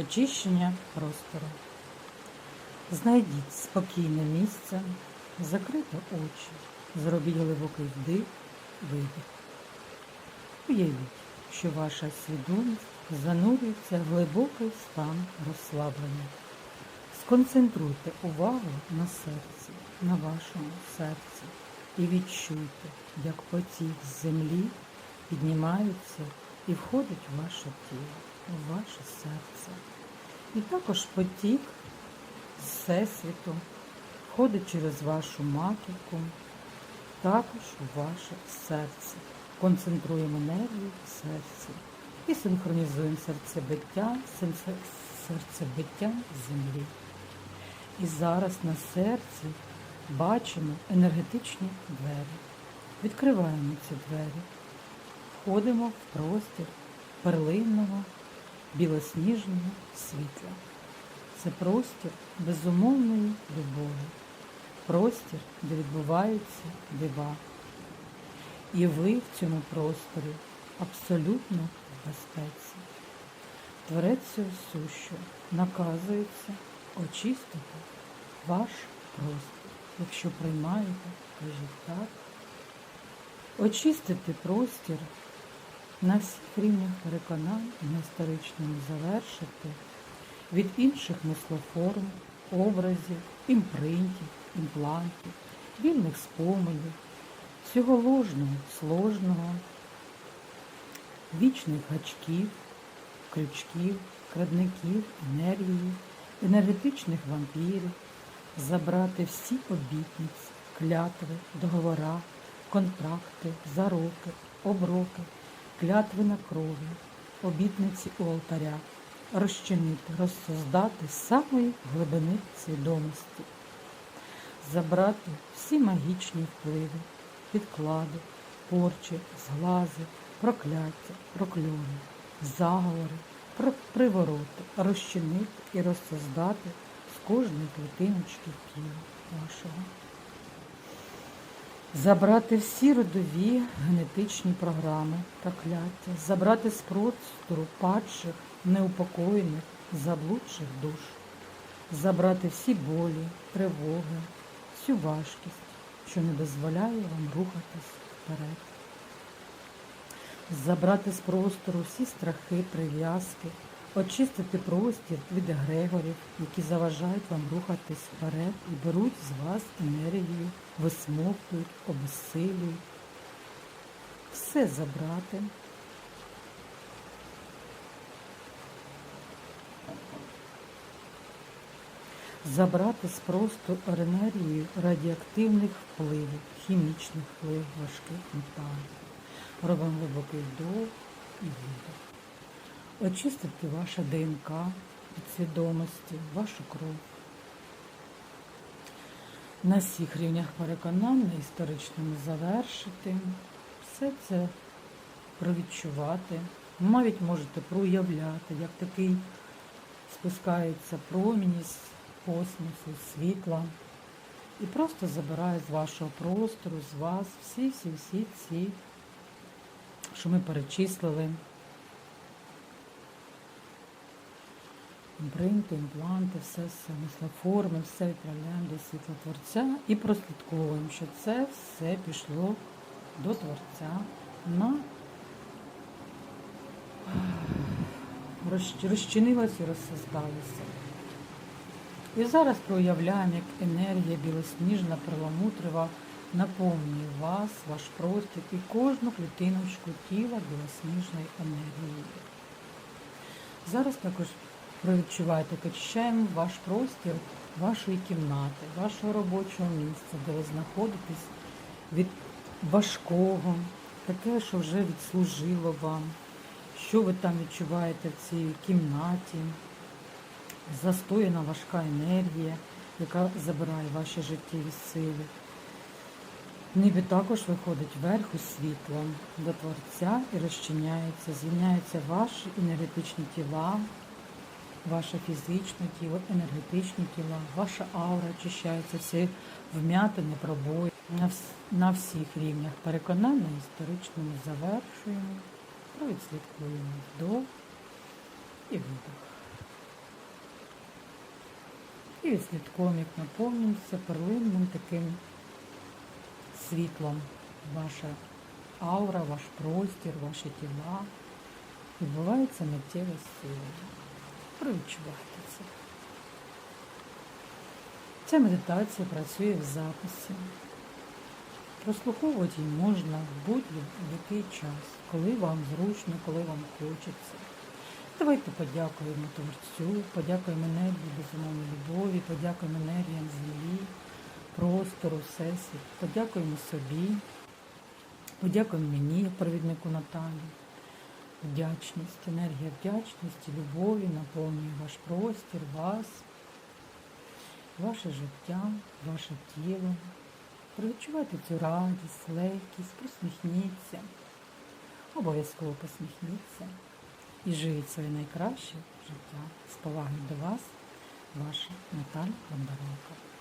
Очищення простору. Знайдіть спокійне місце, закрийте очі, зробіть глибокий вдих, видих. Уявіть, що ваша свідомість занурюється в глибокий стан розслаблення. Сконцентруйте увагу на серці, на вашому серці і відчуйте, як потік з землі піднімається і входить в ваше тіло, в ваше серце. І також потік всесвіту входить через вашу маківку, також у ваше серце. Концентруємо енергію в серці і синхронізуємо серцебиття, серцебиття землі. І зараз на серці бачимо енергетичні двері. Відкриваємо ці двері, входимо в простір перлинного білосніжного світла. Це простір безумовної любові, простір, де відбуваються дива. І ви в цьому просторі абсолютно в безпеці. Творець сущого наказується очистити ваш простір. Якщо приймаєте, так. Очистити простір на всіх рівнях переконань на історичному завершити від інших мислоформ, образів, імпринтів, імплантів, вільних споминів, всього ложного, сложного, вічних гачків, крючків, крадників, енергії, енергетичних вампірів, забрати всі обітниці, клятви, договора, контракти, зароки, оброки, клятви на крові, обітниці у алтарях, розчинити, розсоздати з самої глибини свідомості, забрати всі магічні впливи, підклади, порчі, зглази, прокляття, прокльони, заговори, привороти, розчинити і розсоздати з кожної клітиночки тіла вашого. Забрати всі родові генетичні програми, прокляття, забрати з простору падших, неупокоєних, заблудших душ, забрати всі болі, тривоги, всю важкість, що не дозволяє вам рухатись вперед. Забрати з простору всі страхи, прив'язки, очистити простір від егрегорів, які заважають вам рухатись вперед і беруть з вас енергію, висмоктують, обесилюють. Все забрати. Забрати з простору енергію радіоактивних впливів, хімічних впливів, важких металів. Робимо глибокий вдох і видох. Очистити ваше ДНК від свідомості, вашу кров. На всіх рівнях переконань, на історичному завершити. Все це провідчувати. Навіть можете проявляти, як такий спускається промінь із космосу, з світла. І просто забирає з вашого простору, з вас всі-всі-всі ці що ми перечислили. Імпринти, імпланти, все, все, мислоформи, все відправляємо до світла Творця і прослідковуємо, що це все пішло до Творця на розч- розчинилось і розсоздалося. І зараз проявляємо, як енергія білосніжна, перламутрива наповнює вас, ваш простір і кожну клітиночку тіла білосніжної енергії. Зараз також провідчуваєте, як очищаємо ваш простір вашої кімнати, вашого робочого місця, де ви знаходитесь від важкого, таке, що вже відслужило вам, що ви там відчуваєте в цій кімнаті, застояна важка енергія, яка забирає ваші життєві сили. Ніби також виходить вверх у світло до Творця і розчиняється, звільняються ваші енергетичні тіла, ваше фізичне тіло, енергетичні тіла, ваша аура очищається, всі вм'ятини, пробої на, вс- на всіх рівнях. Переконання на історичному завершуємо, провідслідкуємо вдох і видох. І відслідком, як наповнюється перлинним таким світлом ваша аура, ваш простір, ваші тіла. Відбувається миттєве зцілення. Провідчувайте це. Ця медитація працює в записі. Прослуховувати її можна в будь-який час, коли вам зручно, коли вам хочеться. Давайте подякуємо Творцю, подякуємо енергії безумовної любові, подякуємо енергіям землі, простору, всесвіт, подякуємо собі, подякуємо мені, як провіднику Наталі. Вдячність, енергія вдячності, любові наповнює ваш простір, вас, ваше життя, ваше тіло. Провідчувайте цю радість, легкість, посміхніться, обов'язково посміхніться і живіть своє найкраще життя. З повагою до вас, ваша Наталя Бондаренко.